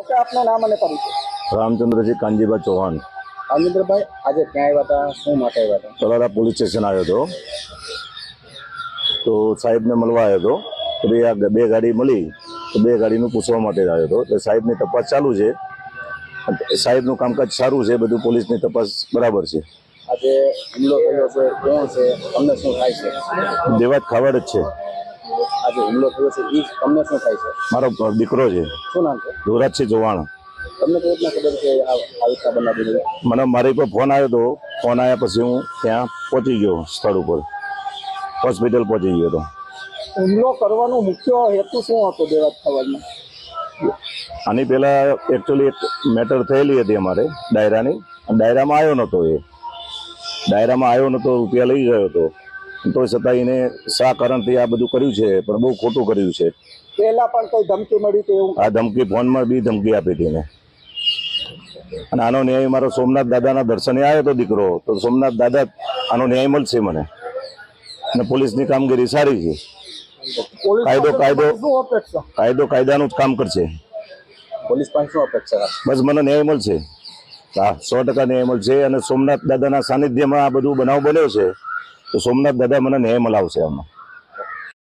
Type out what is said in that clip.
Okay આપનું નામ અને પરિચય? રામચંદ્રજી કાનજીબા ચૌહાણ. રામચંદ્રભાઈ આજે ક્યાં આવ્યા હતા? શું માટે આવ્યા હતા? તલાલા પોલીસ સ્ટેશન આવ્યો હતો. તો સાહેબને મળવા આવ્યો હતો. તો બે આ બે ગાડી મળી તો બે ગાડીનું પૂછવા માટે આવ્યો હતો. તો સાહેબની તપાસ ચાલુ છે. સાહેબનું કામકાજ સારું છે બધું પોલીસની તપાસ બરાબર છે. આજે હુમલો થયો છે કોણ છે? તમને શું થાય છે? દેવાત ખાવડ જ છે. આજે હુમલો થયો છે એ તમને શું થાય છે? મારો દીકરો છે. શું નામ છે? ધુરાજસિંહ ચૌહાણ. તમને કઈ રીતના ખબર છે આ આ બનાવી દીધી મને મારી પર ફોન આવ્યો હતો ફોન આવ્યા પછી હું ત્યાં પહોંચી ગયો સ્થળ ઉપર. હોસ્પિટલ પહોંચી ગયો હતો. હુમલો કરવાનો મુખ્ય હેતુ શું હતો દેવાત થવાનો આની પહેલાં એકચ્યુઅલી એક મેટર થયેલી હતી અમારે ડાયરાની. ડાયરામાં આવ્યો નહોતો એ. ડાયરામાં આવ્યો નહોતો રૂપિયા લઈ ગયો હતો. તો છતાં એને શા કારણથી આ બધું કર્યું છે? પણ બહુ ખોટું કર્યું છે. પહેલા પણ કઈ ધમકી મળી હતી એવું? આ ધમકી ફોનમાં બી ધમકી આપી હતી એને. અને આનો ન્યાય મારો સોમનાથ દાદાના દર્શને આવ્યો હતો દીકરો. તો સોમનાથ દાદા આનો ન્યાય મળશે મને. અને પોલીસની કામગીરી સારી છે. કાયદો કાયદો. કાયદો કાયદાનું જ કામ કરશે. પોલીસ પાસે શું અપેક્ષા બસ મને ન્યાય મળશે. હા સો ટકા ન્યાય મળશે અને સોમનાથ દાદાના સાનિધ્યમાં આ બધું બનાવ બન્યો છે. તો સોમનાથ દાદા મને ન્યાય મલાવશે આમાં